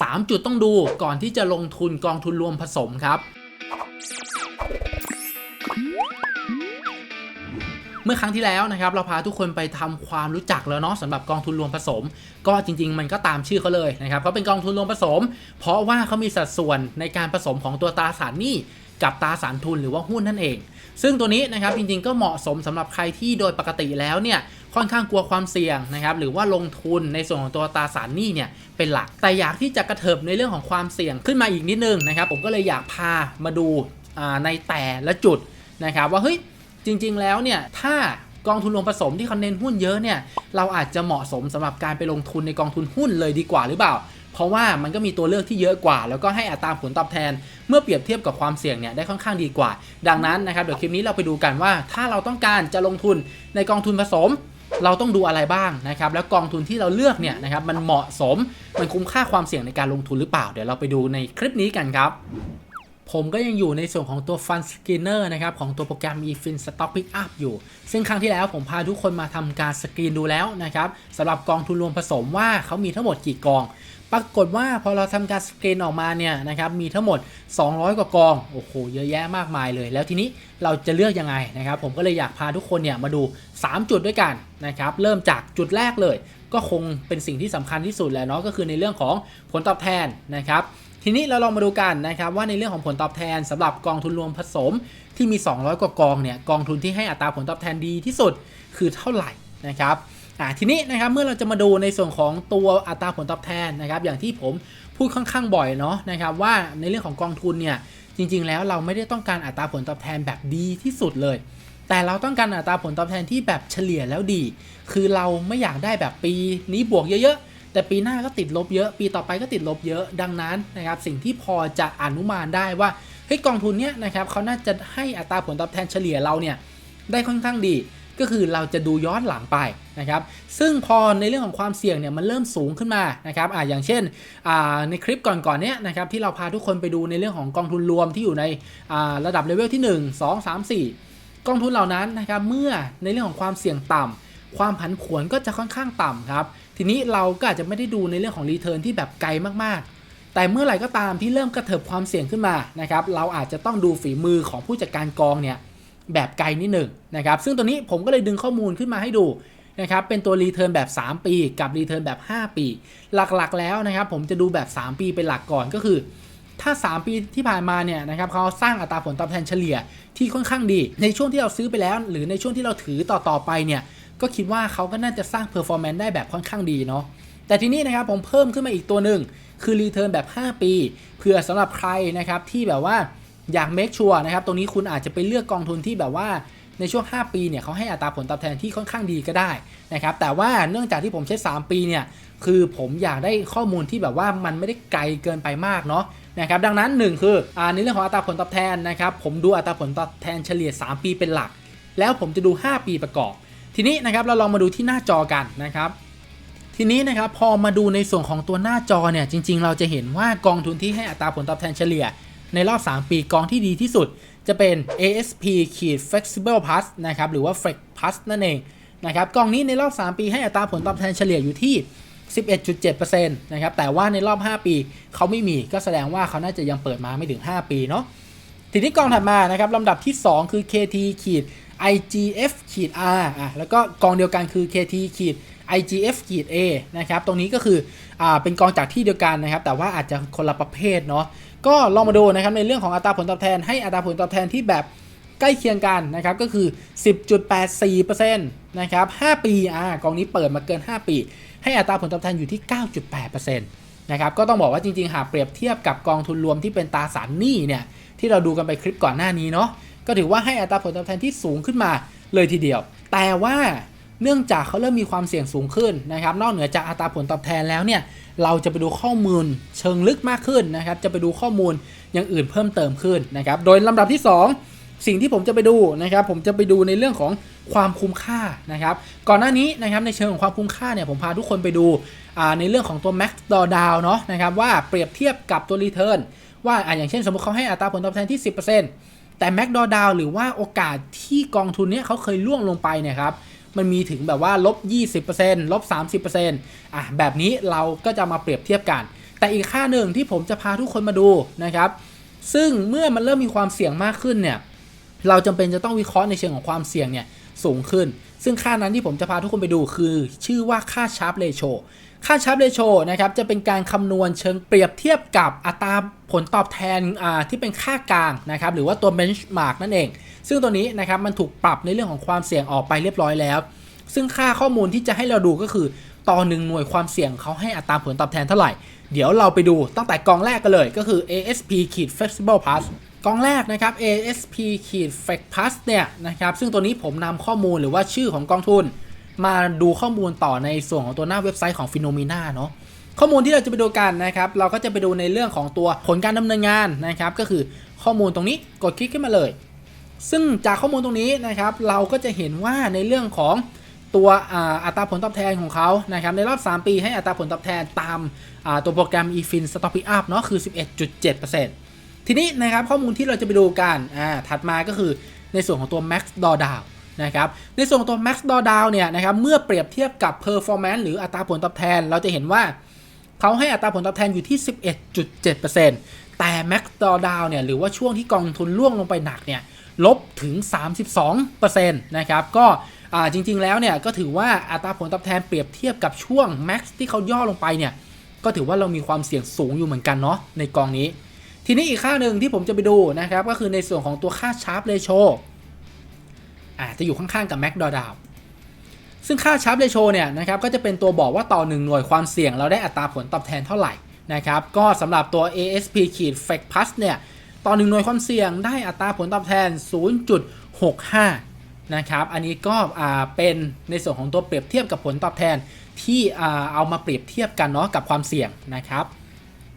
3 จุดต้องดูก่อนที่จะลงทุนกองทุนรวมผสมครับ เมื่อครั้งที่แล้วนะครับ เราพาทุกคนไปทำความรู้จักแล้วเนาะสำหรับกองทุนรวมผสม ก็จริง ๆ มันก็ตามชื่อเขาเลยนะครับเขาเป็นกองทุนรวมผสม เพราะว่าเขามีสัดส่วนในการผสมของตัวตราสารหนี้กับตราสารทุนหรือว่าหุ้นนั่นเอง ซึ่งตัวนี้นะครับจริงๆก็เหมาะสมสำหรับใครที่โดยปกติแล้วเนี่ย ค่อนข้างกลัวความเสี่ยงนะครับหรือว่าลงทุนในส่วนของตัวตราสารหนี้เนี่ยเป็นหลัก แต่อยากที่จะกระเถิบในเรื่องของความเสี่ยงขึ้นมาอีกนิดนึงนะครับผมก็เลยอยากพามาดูในแต่ละจุดนะครับว่าเฮ้ยจริง ๆ แล้วเนี่ยถ้ากองทุนรวมผสมที่เขาเน้นหุ้นเยอะเนี่ยเราอาจจะเหมาะสมสำหรับการไปลงทุนในกองทุนหุ้นเลยดีกว่าหรือเปล่า เพราะว่ามันก็มีตัวเลือกที่เยอะกว่า แล้วก็ให้อัตราผลตอบแทน เมื่อเปรียบเทียบกับความเสี่ยงเนี่ยได้ค่อนข้างดีกว่า ดังนั้นนะครับเดี๋ยวคลิปนี้เราไปดูกันว่า ถ้าเราต้องการจะลงทุนในกองทุนผสม เราต้องดูอะไรบ้างนะครับ แล้วกองทุนที่เราเลือกเนี่ยนะครับมันเหมาะสมมันคุ้มค่าความเสี่ยงในการลงทุนหรือเปล่า เดี๋ยวเราไปดูในคลิปนี้กันครับผมก็ยังอยู่ในส่วนของตัว Fund Screener นะครับ ของตัวโปรแกรม eFin Stock Pickup อยู่ ซึ่งครั้งที่แล้วผมพาทุกคนมาทำการสกรีนดูแล้วนะครับสำหรับกองทุนรวมผสมว่าเขามีทั้งหมดกี่กอง ปรากฏว่าพอเราทำการสกรีนออกมาเนี่ยนะครับมีทั้งหมด 200 กว่ากองโอ้โหเยอะแยะมากมายเลย แล้วทีนี้เราจะเลือกยังไงนะครับ ผมก็เลยอยากพาทุกคนเนี่ยมาดู 3 จุดด้วยกันนะครับเริ่มจากจุดแรกเลย ก็คงเป็นสิ่งที่สำคัญที่สุดแล้วเนาะก็คือในเรื่องของผลตอบแทนนะครับทีนี้เราลองมาดูกันนะครับว่าในเรื่องของผลตอบแทนสำหรับกองทุนรวมผสมที่มี 200 กว่ากองเนี่ยกองทุนที่ให้อัตราผลตอบแทนดีที่สุดคือเท่าไหร่นะครับ อ่าทีนี้นะครับเมื่อเราจะมาดูในส่วนของตัวอัตราผลตอบแทนนะครับ อย่างที่ผมพูดค่อนข้างบ่อยเนาะนะครับว่าในเรื่องของกองทุนเนี่ยจริง ๆ แล้วเราไม่ได้ต้องการอัตราผลตอบแทนแบบดีที่สุดเลย แต่เราต้องการอัตราผลตอบแทนที่แบบเฉลี่ยแล้วดี คือเราไม่อยากได้แบบปีนี้บวกเยอะๆ แต่ปีหน้าก็ติดลบเยอะ ปีต่อไปก็ติดลบเยอะ ดังนั้นนะครับสิ่งที่พอจะอนุมานได้ว่าเฮ้ยกองทุนเนี้ยนะครับเขาน่าจะให้อัตราผลตอบแทนเฉลี่ยเราเนี่ยได้ค่อนข้างดี ก็คือเราจะดูย้อนหลังไปนะครับ ซึ่งพอในเรื่องของความเสี่ยงเนี่ยมันเริ่มสูงขึ้นมานะครับอ่าอย่างเช่นอ่าในคลิปก่อนๆเนี้ยนะครับที่เราพาทุกคนไปดูในเรื่องของกองทุนรวมที่อยู่ในอ่าระดับเลเวลที่ 1 2 3 4 กองทุนเหล่านั้นนะครับเมื่อในเรื่องของความเสี่ยงต่ำความผันผวนก็จะค่อนข้างต่ำครับ ทีนี้เราก็อาจจะไม่ได้ดูในเรื่องของรีเทิร์นที่แบบไกลมากๆแต่เมื่อไหร่ก็ตามที่เริ่มกระเถิบความเสี่ยงขึ้นมานะครับ เราอาจจะต้องดูฝีมือของผู้จัดการกองเนี่ย แบบไกลนิดหนึ่งนะครับ ซึ่งตัวนี้ผมก็เลยดึงข้อมูลขึ้นมาให้ดูนะครับ เป็นตัวรีเทิร์นแบบ 3 ปีกับรีเทิร์นแบบ 5 ปี หลักๆ แล้วนะครับ ผมจะดูแบบ 3 ปีเป็นหลักก่อนก็คือ ถ้า 3 ปีที่ผ่านมาเนี่ยนะครับเขาสร้างอัตราผลตอบแทนเฉลี่ยที่ค่อนข้างดี ในช่วงที่เราซื้อไปแล้ว หรือในช่วงที่เราถือต่อๆไปเนี่ยก็คิดว่าเขาก็น่าจะสร้างเพอร์ฟอร์แมนซ์ได้แบบค่อนข้างดีเนาะแต่ทีนี้นะครับผมเพิ่มขึ้นมาอีกตัวหนึ่งคือรีเทิร์นแบบ 5 ปีเพื่อสำหรับใครนะครับที่แบบว่า อยากเมคชัวร์นะครับตรงนี้คุณอาจจะไปเลือกกองทุนที่แบบว่าในช่วง 5 ปีเนี่ยเขาให้อัตราผลตอบแทนที่ค่อนข้างดีก็ได้นะครับแต่ว่าเนื่องจากที่ผมใช้ 3 ปีเนี่ยคือผมอยากได้ข้อมูลที่แบบว่ามันไม่ได้ไกลเกินไปมากเนาะนะครับดังนั้น 1 คืออ่าในเรื่องของอัตราผลตอบแทนนะครับผมดูอัตราผลตอบแทนเฉลี่ย 3 ปีเป็นหลัก แล้วผมจะดู 5 ปีประกอบ ทีนี้นะครับเราลองมาดูที่หน้าจอกันนะครับทีนี้นะครับพอมาดูในส่วนของตัวหน้าจอเนี่ยจริง ๆ เราจะเห็นว่ากองทุนที่ให้อัตราผลตอบแทนเฉลี่ย ในรอบ 3 ปีกองที่ดีที่สุด จะเป็น ASP ขีด Flexible Plus นะครับหรือว่า Flex Plus นั่นเองนะครับกองนี้ในรอบ 3 ปีให้อัตราผลตอบแทนเฉลี่ยอยู่ที่ 11.7%นะครับแต่ว่าในรอบ 5 ปีเขาไม่มีก็แสดงว่าเขาน่าจะยังเปิดมาไม่ถึง 5 ปีเนาะทีนี้กองถัดมานะครับลำดับที่ 2 คือ KT ขีด IGF ขีด R อะแล้วก็กองเดียวกันคือ KT ขีด IGF ขีด A นะครับ ตรงนี้ก็คือ อ่า เป็นกองจากที่เดียวกันนะครับ แต่ว่าอาจจะคนละประเภทเนาะ ก็ลองมาดูนะครับในเรื่องของอัตราผลตอบแทน ให้อัตราผลตอบแทนที่แบบใกล้เคียงกันนะครับก็คือ 10.84%นะครับ 5 ปีอ่ากองนี้เปิดมาเกิน 5 ปี ให้อัตราผลตอบแทนอยู่ที่ 9.8%นะครับก็ต้องบอกว่าจริงๆ หากเปรียบเทียบกับกองทุนรวมที่เป็นตราสารหนี้เนี่ยที่เราดูกันไปคลิปก่อนหน้านี้เนาะก็ถือว่าให้อัตราผลตอบแทนที่สูงขึ้นมาเลยทีเดียว แต่ว่าเนื่องจากเขาเริ่มมีความเสี่ยงสูงขึ้นนะครับนอกเหนือจากอัตราผลตอบแทนแล้วเนี่ย เราจะไปดูข้อมูลเชิงลึกมากขึ้นนะครับ จะไปดูข้อมูลอย่างอื่นเพิ่มเติมขึ้นนะครับ โดยลำดับที่ 2 สิ่งที่ผมจะไปดูนะครับ ผมจะไปดูในเรื่องของความคุ้มค่านะครับ ก่อนหน้านี้นะครับในเชิงของความคุ้มค่าเนี่ยผมพาทุกคนไปดูในเรื่องของตัว max drawdown เนาะนะครับว่าเปรียบเทียบกับตัว return ว่าอ่าอย่างเช่นสมมติเขาให้อัตราผลตอบแทนที่ 10%แต่ max drawdown หรือว่าโอกาสที่กองทุนเนี้ยเขาเคยล่วงลงไปเนี่ยครับ มันมีถึงแบบว่าลบ 20%ลบ 30%อะแบบนี้เราก็จะมาเปรียบเทียบกัน แต่อีกค่าหนึ่งที่ผมจะพาทุกคนมาดูนะครับ ซึ่งเมื่อมันเริ่มมีความเสี่ยงมากขึ้นเนี่ยเราจำเป็นจะต้องวิเคราะห์ในเชิงของความเสี่ยงเนี่ย สูงขึ้น ซึ่งค่านั้นที่ผมจะพาทุกคนไปดูคือชื่อว่าค่าชาร์ปเรโชค่าชาร์ปเรโชนะครับจะเป็นการคำนวณเชิงเปรียบเทียบกับอัตราผลตอบแทนที่เป็นค่ากลางนะครับหรือว่าตัว benchmark นั่นเอง ซึ่งตัวนี้นะครับมันถูกปรับในเรื่องของความเสี่ยงออกไปเรียบร้อยแล้ว ซึ่งค่าข้อมูลที่จะให้เราดูก็คือต่อหนึ่งหน่วยความเสี่ยงเขาให้อัตราผลตอบแทนเท่าไหร่ เดี๋ยวเราไปดูตั้งแต่กองแรกกันเลยก็คือ ASP ขีด Flexible Plus กองแรกนะครับ ASP ขีด Flex Plus เนี่ยนะครับซึ่งตัวนี้ผมนำข้อมูลหรือว่าชื่อของกองทุน มาดูข้อมูลต่อในส่วนของตัวหน้าเว็บไซต์ของ Phenomena เนาะข้อมูลที่เราจะไปดูกันนะครับ เราก็จะไปดูในเรื่องของตัวผลการดำเนินงานนะครับ ก็คือข้อมูลตรงนี้กดคลิกขึ้นมาเลย ซึ่งจากข้อมูลตรงนี้นะครับ เราก็จะเห็นว่าในเรื่องของตัวอ,อัตราผลตอบแทนของเขานะครับในรอบ 3 ปีให้อัตราผลตอบแทนตามตัวโปรแกรม eFin Stop It Up เนาะคือ 11.7% ทีนี้นะครับข้อมูลที่เราจะไปดูกันอ่าถัดมาก็คือในส่วนของตัว Max Drawdown นะครับในส่วนของตัว Max Drawdown เนี่ยนะครับเมื่อเปรียบเทียบกับ Performance หรืออัตราผลตอบแทน เราจะเห็นว่าเขาให้อัตราผลตอบแทนอยู่ที่ 11.7%แต่ Max Drawdown เนี่ยหรือว่าช่วงที่กองทุนล่วงลงไปหนักเนี่ยลบถึง 32%นะครับก็อ่าจริงๆแล้วเนี่ยก็ถือว่าอัตราผลตอบแทนเปรียบเทียบกับช่วง Max ที่เขาย่อลงไปเนี่ยก็ถือว่าเรามีความเสี่ยงสูงอยู่เหมือนกันเนาะในกองนี้ ทีนี้อีกค่าหนึ่งที่ผมจะไปดูนะครับก็คือในส่วนของตัวค่า Sharp Ratio อ่าจะอยู่ข้างๆกับ Mac Drawdown ซึ่งค่า Sharp Ratio เนี่ยนะครับก็จะเป็นตัวบอกว่าต่อ 1 หน่วยความเสี่ยง เราได้อัตราผลตอบแทนเท่าไหร่นะครับก็สำหรับตัว ASP ขีด Flex Plus เนี่ยต่อ 1 หน่วยความเสี่ยงได้อัตราผลตอบแทน 0.65 นะครับอันนี้ก็เป็นในส่วนของตัวเปรียบเทียบกับผลตอบแทนที่เอามาเปรียบเทียบกันเนาะกับความเสี่ยงนะครับ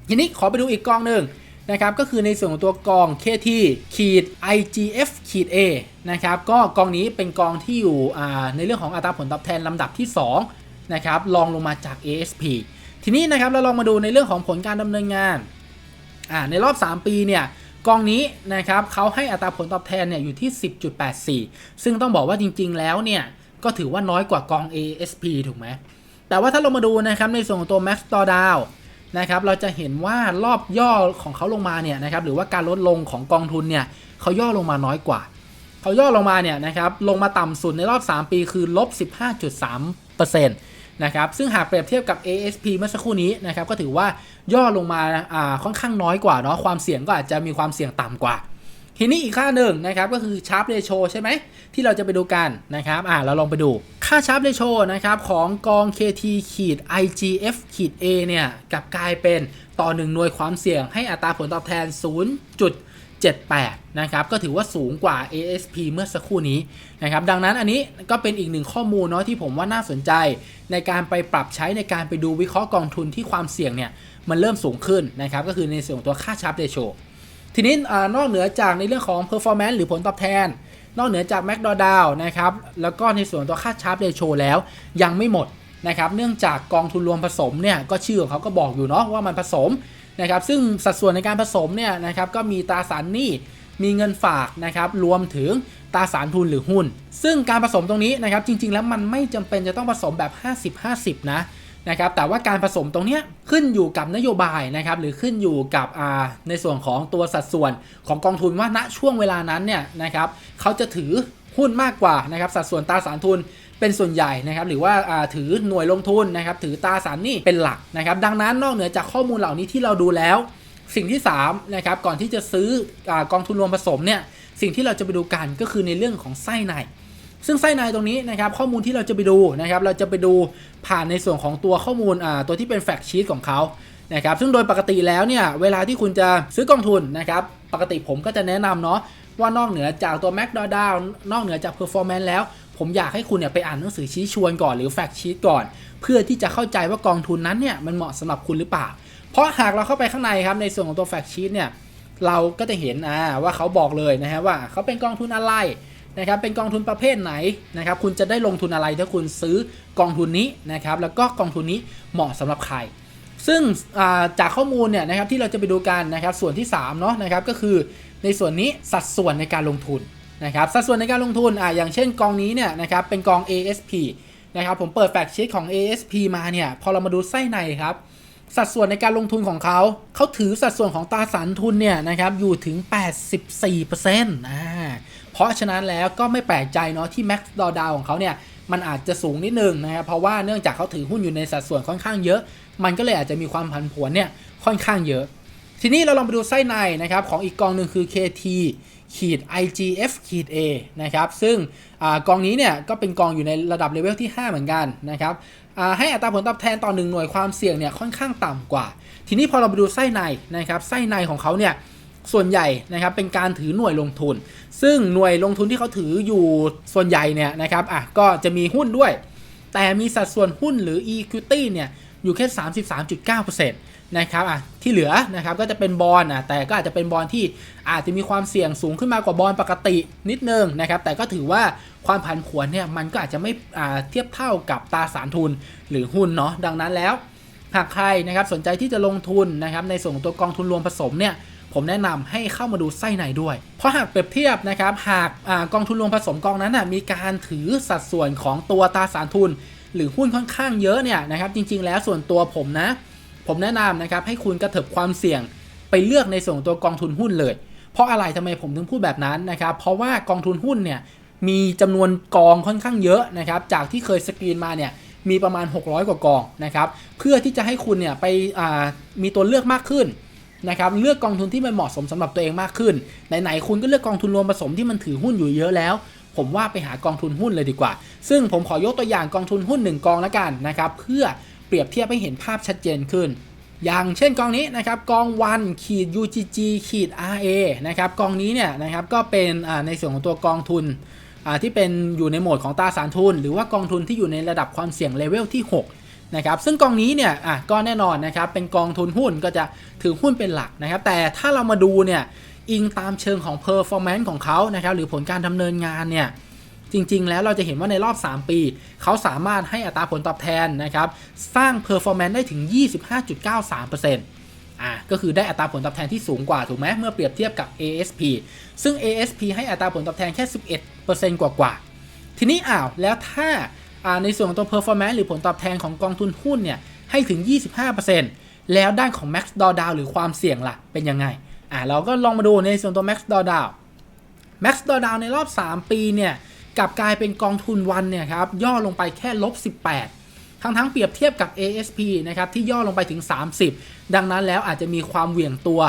ทีนี้ขอไปดูอีกกองหนึ่ง นะครับก็คือในส่วนของตัวกอง KT ขีด IGF ขีด A นะครับก็กองนี้เป็นกองที่อยู่ในเรื่องของอัตราผลตอบแทนลำดับที่2นะครับลองลงมาจาก ASP ทีนี้นะครับเราลองมาดูในเรื่องของผลการดำเนินงานในรอบ 3 ปีเนี่ยกองนี้นะครับเขาให้อัตราผลตอบแทนเนี่ยอยู่ที่ 10.84 ซึ่งต้องบอกว่าจริง ๆ แล้วเนี่ยก็ถือว่าน้อยกว่ากอง ASP ถูกไหมแต่ว่าถ้าเรามาดูนะครับในส่วนของตัว Max Drawdown นะครับเราจะเห็นว่ารอบย่อของเขาลงมาเนี่ยนะครับหรือว่าการลดลงของกองทุนเนี่ยเขาย่อลงมาน้อยกว่าเขาย่อลงมาเนี่ยนะครับลงมาต่ำสุดในรอบ 3 ปีคือลบ 15.3%นะครับซึ่งหากเปรียบเทียบกับ ASP เมื่อสักครู่นี้นะครับก็ถือว่าย่อลงมาอ่าค่อนข้างน้อยกว่าเนาะความเสี่ยงก็อาจจะมีความเสี่ยงต่ำกว่าทีนี้อีกค่าหนึ่งนะครับก็คือ Sharp Ratio ใช่ไหมที่เราจะไปดูกันนะครับอ่าเราลองไปดู ค่า Sharp Ratio นะครับของกอง KT ขีด IGF ขีด A เนี่ยกับกลายเป็นต่อ 1 หน่วยความเสี่ยงให้อัตราผลตอบแทน 0.78 นะครับ ก็ถือว่าสูงกว่า ASP เมื่อสักครู่นี้นะครับ ดังนั้นอันนี้ก็เป็นอีกหนึ่งข้อมูลเนาะที่ผมว่าน่าสนใจ ในการไปปรับใช้ในการไปดูวิเคราะห์กองทุนที่ความเสี่ยงเนี่ยมันเริ่มสูงขึ้นนะครับ ก็คือในส่วนของตัวค่า Sharp Ratio ทีนี้นอกเหนือจากในเรื่องของ performance หรือผลตอบแทน นอกเหนือจาก Mac d o w n นะครับแล้วก็ในส่วนตัวค่าชาร์ปเรโชแล้วยังไม่หมดนะครับเนื่องจากกองทุนรวมผสมเนี่ยก็ชื่อของเขาก็บอกอยู่เนาะว่ามันผสมนะครับซึ่งสัดส่วนในการผสมเนี่ยนะครับก็มีตราสารหนี้มีเงินฝากนะครับรวมถึงตราสารทุนหรือหุ้น ซึ่งการผสมตรงนี้นะครับจริงๆแล้วมันไม่จำเป็นจะต้องผสมแบบ 50-50 นะ นะครับแต่ว่าการผสมตรงนี้ขึ้นอยู่กับนโยบายนะครับหรือขึ้นอยู่กับในส่วนของตัวสัดส่วนของกองทุนว่าณช่วงเวลานั้นเนี่ยนะครับเขาจะถือหุ้นมากกว่านะครับสัดส่วนตราสารทุนเป็นส่วนใหญ่นะครับหรือว่าาถือหน่วยลงทุนนะครับถือตราสารหนี้เป็นหลักนะครับดังนั้นนอกเหนือจากข้อมูลเหล่านี้ที่เราดูแล้ว สิ่งที่3นะครับก่อนที่จะซื้ออกองทุนรวมผสมเนี่ยสิ่งที่เราจะไปดูกันก็คือในเรื่องของไส้ใน ซึ่งไส้ในตรงนี้นะครับข้อมูลที่เราจะไปดูนะครับเราจะไปดูผ่านในส่วนของตัวข้อมูลอ่าตัวที่เป็นแฟกชีตของเขานะครับซึ่งโดยปกติแล้วเนี่ยเวลาที่คุณจะซื้อกองทุนนะครับปกติผมก็จะแนะนำเนาะว่านอกเหนือจากตัว Mac d o w n นอกเหนือจาก Performance แล้ว ผมอยากให้คุณเนี่ยไปอ่านหนังสือชี้ชวนก่อนหรือแฟกชีตก่อน เพื่อที่จะเข้าใจว่ากองทุนนั้นเนี่ยมันเหมาะสำหรับคุณหรือเปล่า เพราะหากเราเข้าไปข้างในครับในส่วนของตัวแฟกชีตเนี่ยเราก็จะเห็นอ่าว่าเขาบอกเลยนะฮะว่าเขาเป็นกองทุนอะไร นะครับเป็นกองทุนประเภทไหนนะครับคุณจะได้ลงทุนอะไรถ้าคุณซื้อกองทุนนี้นะครับแล้วก็กองทุนนี้เหมาะสำหรับใคร ซึ่งจากข้อมูลเนี่ยนะครับที่เราจะไปดูกันนะครับส่วนที่3เนาะนะครับก็คือในส่วนนี้สัดส่วนในการลงทุนนะครับสัดส่วนในการลงทุนอ่าอย่างเช่นกองนี้เนี่ยนะครับเป็นกอง ASP นะครับผมเปิดแฟกชีตของ ASP มาเนี่ยพอเรามาดูไส้ในครับสัดส่วนในการลงทุนของเขา เขาถือสัดส่วนของตราสารทุนเนี่ยนะครับอยู่ถึง 84%อ่า เพราะฉะนั้นแล้วก็ไม่แปลกใจเนาะที่ Max d o d a ของเขาเนี่ยมันอาจจะสูงนิดนึงนะครับเพราะว่าเนื่องจากเขาถือหุ้นอยู่ในสัดส่วนค่อนข้างเยอะ มันก็เลยอาจจะมีความผันผวนเนี่ยค่อนข้างเยอะ ทีนี้เราลองไปดูไส้ในนะครับของอีกกองหนึ่งคือ KT ขีด IGF ขีด A นะครับซึ่งอกองนี้เนี่ยก็เป็นกองอยู่ในระดับเลเวลที่ 5 เหมือนกันนะครับให้อัตราผลตอบแทนต่อหนึ่งหน่วยความเสี่ยงเนี่ยค่อนข้างต่ำกว่า ทีนี้พอเราไปดูไส้ในนะครับไส้ในของเขาเนี่ย ส่วนใหญ่นะครับเป็นการถือหน่วยลงทุน ซึ่งหน่วยลงทุนที่เขาถืออยู่ส่วนใหญ่เนี่ยนะครับอะก็จะมีหุ้นด้วย แต่มีสัดส่วนหุ้นหรือ equity เนี่ยอยู่แค่ 33.9%นะครับอะที่เหลือนะครับก็จะเป็นบอลอะแต่ก็อาจจะเป็นบอลที่อาจจะมีความเสี่ยงสูงขึ้นมากว่าบอลปกตินิดนึงนะครับแต่ก็ถือว่าความผันผวนเนี่ยมันก็อาจจะไม่อ่าเทียบเท่ากับตราสารทุนหรือหุ้นเนาะดังนั้นแล้วหากใครนะครับสนใจที่จะลงทุนนะครับในส่วนของตัวกองทุนรวมผสมเนี่ย ผมแนะนำให้เข้ามาดูไส้ในด้วย เพราะหากเปรียบเทียบนะครับ หากอกองทุนรวมผสมกองนั้นนะมีการถือสัดส่วนของตัวตราสารทุน หรือหุ้นค่อนข้างเยอะเนี่ยนะครับ จริง ๆ แล้วส่วนตัวผมนะ ผมแนะนำนะครับให้คุณกระเถิบความเสี่ยงไปเลือกในส่วนตัวกองทุนหุ้นเลย เพราะอะไรทำไมผมถึงพูดแบบนั้นนะครับ เพราะว่ากองทุนหุ้นเนี่ยมีจำนวนกองค่อนข้างเยอะนะครับ จากที่เคยสกรีนมาเนี่ยมีประมาณ 600 กว่ากองนะครับ เพื่อที่จะให้คุณเนี่ยไปมีตัวเลือกมากขึ้น นะครับเลือกกองทุนที่มันเหมาะสมสำหรับตัวเองมากขึ้นไหนๆคุณก็เลือกกองทุนรวมผสมที่มันถือหุ้นอยู่เยอะแล้ว ผมว่าไปหากองทุนหุ้นเลยดีกว่า ซึ่งผมขอยกตัวอย่างกองทุนหุ้น 1 กองล้วกันนะครับเพื่อเปรียบเทียบให้เห็นภาพชัดเจนขึ้น อย่างเช่นกองนี้นะครับกองวันขีด UGG ขีด RA นะครับกองนี้เนี่ยนะครับก็เป็นในส่วนของตัวกองทุนที่เป็นอยู่ในโหมดของตราสารทุน หรือว่ากองทุนที่อยู่ในระดับความเสี่ยงเลเวลที่ 6 นะครับซึ่งกองนี้เนี่ยอะก็แน่นอนนะครับเป็นกองทุนหุ้นก็จะถือหุ้นเป็นหลักนะครับ แต่ถ้าเรามาดูเนี่ยอิงตามเชิงของ performance ของเขานะครับหรือผลการดำเนินงานเนี่ยจริง ๆ แล้วเราจะเห็นว่าในรอบ 3 ปี เขาสามารถให้อัตราผลตอบแทนนะครับสร้าง performance ได้ถึง 25.93%อะก็คือได้อัตราผลตอบแทนที่สูงกว่าถูกไหมเมื่อเปรียบเทียบกับ ASP ซึ่ง ASP ให้อัตราผลตอบแทนแค่ 11%กว่าๆทีนี้อ้าวแล้วถ้า ในส่วนของตัว performance หรือผลตอบแทนของกองทุนหุ้นเนี่ยให้ถึง 25%แล้วด้านของ max drawdown หรือความเสี่ยงล่ะเป็นยังไงอะเราก็ลองมาดูในส่วนตัว max drawdown max drawdown ในรอบ 3 ปีเนี่ยกลับกลายเป็นกองทุนวันเนี่ยครับย่อลงไปแค่ลบ 18 ทั้งทั้งๆเปรียบเทียบกับ ASP นะครับที่ย่อลงไปถึง 30 ดังนั้นแล้วอาจจะมีความเหวี่ยงตัว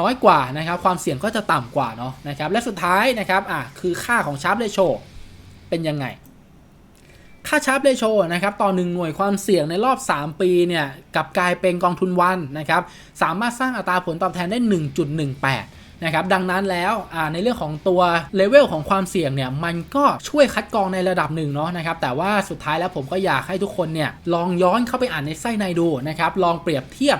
น้อยกว่านะครับความเสี่ยงก็จะต่ำกว่าเนาะนะครับและสุดท้ายนะครับอะคือค่าของชาร์ปเรโชเป็นยังไง ค่าชาร์ปเรโชนะครับต่อ 1 หน่วยความเสี่ยงในรอบ 3 ปีเนี่ยกับกลายเป็นกองทุนวันนะครับสามารถสร้างอัตราผลตอบแทนได้ 1.18นะครับดังนั้นแล้วในเรื่องของตัวเลเวลของความเสี่ยงเนี่ยมันก็ช่วยคัดกรองในระดับหนึ่งเนาะนะครับแต่ว่าสุดท้ายแล้วผมก็อยากให้ทุกคนเนี่ยลองย้อนเข้าไปอ่านในไส้ในดูนะครับลองเปรียบเทียบ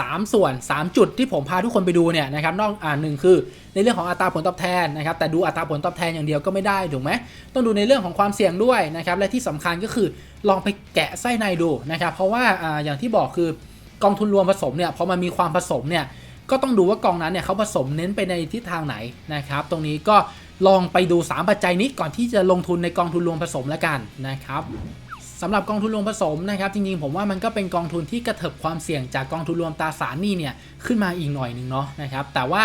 สามส่วน 3 จุดที่ผมพาทุกคนไปดูเนี่ยนะครับนอกอ่าหนึ่งคือในเรื่องของอัตราผลตอบแทนนะครับแต่ดูอัตราผลตอบแทนอย่างเดียวก็ไม่ได้ถูกไหมต้องดูในเรื่องของความเสี่ยงด้วยนะครับและที่สำคัญก็คือลองไปแกะไส้ในดูนะครับเพราะว่าอ่าอย่างที่บอกคือกองทุนรวมผสมเนี่ยพอมันมีความผสมเนี่ยก็ต้องดูว่ากองนั้นเนี่ยเขาผสมเน้นไปในทิศทางไหนนะครับตรงนี้ก็ลองไปดู 3 ปัจจัยนี้ก่อนที่จะลงทุนในกองทุนรวมผสมแล้วกันนะครับ สำหรับกองทุนรวมผสมนะครับจริงๆผมว่ามันก็เป็นกองทุนที่กระเถิบความเสี่ยงจากกองทุนรวมตราสารหนี้เนี่ยขึ้นมาอีกหน่อยหนึ่งเนาะนะครับแต่ว่า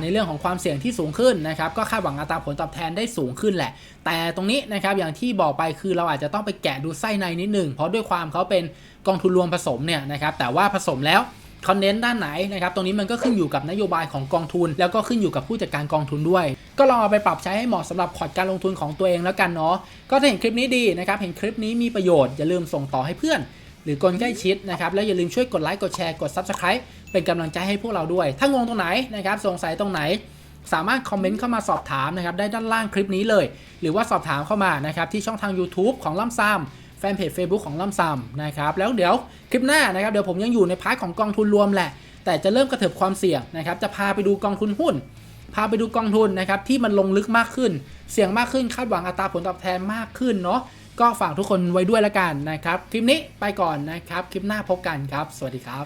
ในเรื่องของความเสี่ยงที่สูงขึ้นนะครับก็คาดหวังอัตราผลตอบแทนได้สูงขึ้นแหละ แต่ตรงนี้นะครับอย่างที่บอกไปคือเราอาจจะต้องไปแกะดูไส้ในนิดหนึ่งเพราะด้วยความเขาเป็นกองทุนรวมผสมเนี่ยนะครับแต่ว่าผสมแล้ว คอนเทน้นด้านไหนนะครับตรงนี้มันก็ขึ้นอยู่กับนโยบายของกองทุน แล้วก็ขึ้นอยู่กับผู้จัดการกองทุนด้วย ก็ลองเอาไปปรับใช้ให้เหมาะสำหรับพอร์ตการลงทุนของตัวเองแล้วกันเนาะก็ถ้าเห็นคลิปนี้ดีนะครับเห็นคลิปนี้มีประโยชน์อย่าลืมส่งต่อให้เพื่อน หรือคนใกล้ชิดนะครับแล้วอย่าลืมช่วยกดไลค์กดแชร์กด Subscribe เป็นกำลังใจให้พวกเราด้วย ถ้างงตรงไหนนะครับสงสัยตรงไหน สามารถคอมเมนต์เข้ามาสอบถามนะครับได้ด้านล่างคลิปนี้เลย หรือว่าสอบถามเข้ามานะครับที่ช่องทาง YouTube ของล่ำซ้ำ แฟนเพจ Facebook ของล่ำซ้ำนะครับแล้วเดี๋ยวคลิปหน้านะครับเดี๋ยวผมยังอยู่ในพาร์ทของกองทุนรวมแหละ แต่จะเริ่มกระเถิบความเสี่ยงนะครับจะพาไปดูกองทุนหุ้น พาไปดูกองทุนนะครับที่มันลงลึกมากขึ้น เสี่ยงมากขึ้นคาดหวังอัตราผลตอบแทนมากขึ้นเนาะก็ฝากทุกคนไว้ด้วยละกันนะครับ คลิปนี้ไปก่อนนะครับ คลิปหน้าพบกันครับ สวัสดีครับ